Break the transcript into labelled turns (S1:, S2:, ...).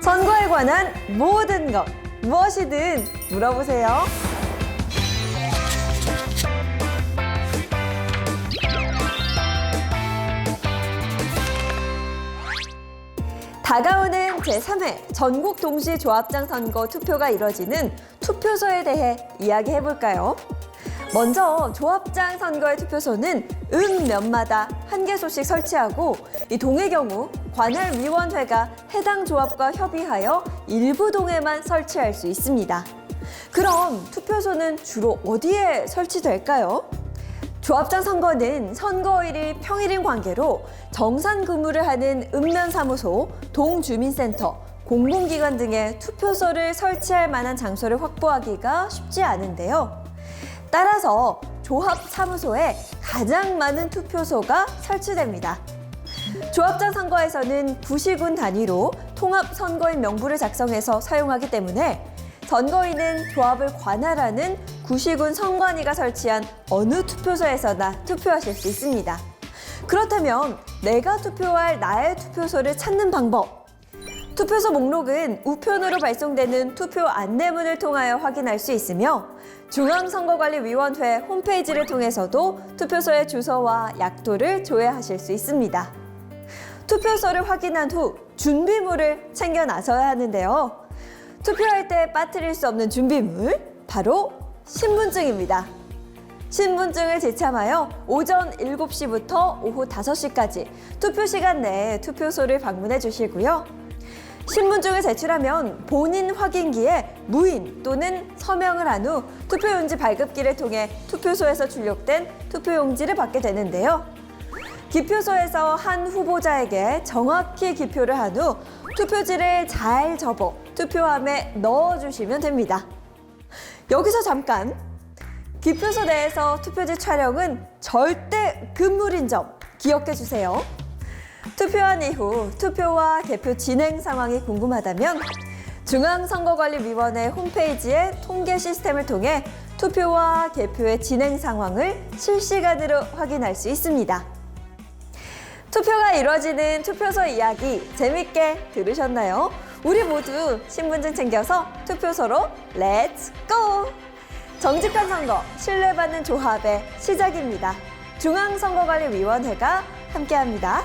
S1: 선거에 관한 모든 것, 무엇이든 물어보세요. 다가오는 제3회 전국 동시 조합장 선거 투표가 이뤄지는 투표소에 대해 이야기해 볼까요? 먼저 조합장 선거의 투표소는 은 면마다 한 개소씩 설치하고 이 동의 경우 관할 위원회가 해당 조합과 협의하여 일부 동에만 설치할 수 있습니다. 그럼 투표소는 주로 어디에 설치될까요? 조합장 선거는 선거일이 평일인 관계로 정산 근무를 하는 읍면사무소, 동주민센터, 공공기관 등의 투표소를 설치할 만한 장소를 확보하기가 쉽지 않은데요. 따라서 조합사무소에 가장 많은 투표소가 설치됩니다. 조합장 선거에서는 구시군 단위로 통합 선거인 명부를 작성해서 사용하기 때문에 선거인은 조합을 관할하는 구시군 선관위가 설치한 어느 투표소에서나 투표하실 수 있습니다. 그렇다면 내가 투표할 나의 투표소를 찾는 방법. 투표소 목록은 우편으로 발송되는 투표 안내문을 통하여 확인할 수 있으며 중앙선거관리위원회 홈페이지를 통해서도 투표소의 주소와 약도를 조회하실 수 있습니다. 투표소를 확인한 후 준비물을 챙겨 나서야 하는데요. 투표할 때 빠뜨릴 수 없는 준비물 바로 신분증입니다. 신분증을 제참하여 오전 7시부터 오후 5시까지 투표 시간 내에 투표소를 방문해 주시고요. 신분증을 제출하면 본인 확인기에 무인 또는 서명을 한 후 투표용지 발급기를 통해 투표소에서 출력된 투표용지를 받게 되는데요. 기표소에서 한 후보자에게 정확히 기표를 한 후 투표지를 잘 접어 투표함에 넣어주시면 됩니다. 여기서 잠깐 기표소 내에서 투표지 촬영은 절대 금물인 점 기억해 주세요. 투표한 이후 투표와 개표 진행 상황이 궁금하다면 중앙선거관리위원회 홈페이지의 통계 시스템을 통해 투표와 개표의 진행 상황을 실시간으로 확인할 수 있습니다. 투표가 이루어지는 투표소 이야기 재밌게 들으셨나요? 우리 모두 신분증 챙겨서 투표소로 렛츠 고! 정직한 선거, 신뢰받는 조합의 시작입니다. 중앙선거관리위원회가 함께합니다.